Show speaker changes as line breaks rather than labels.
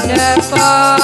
ਵੱਡ ਪਾਗ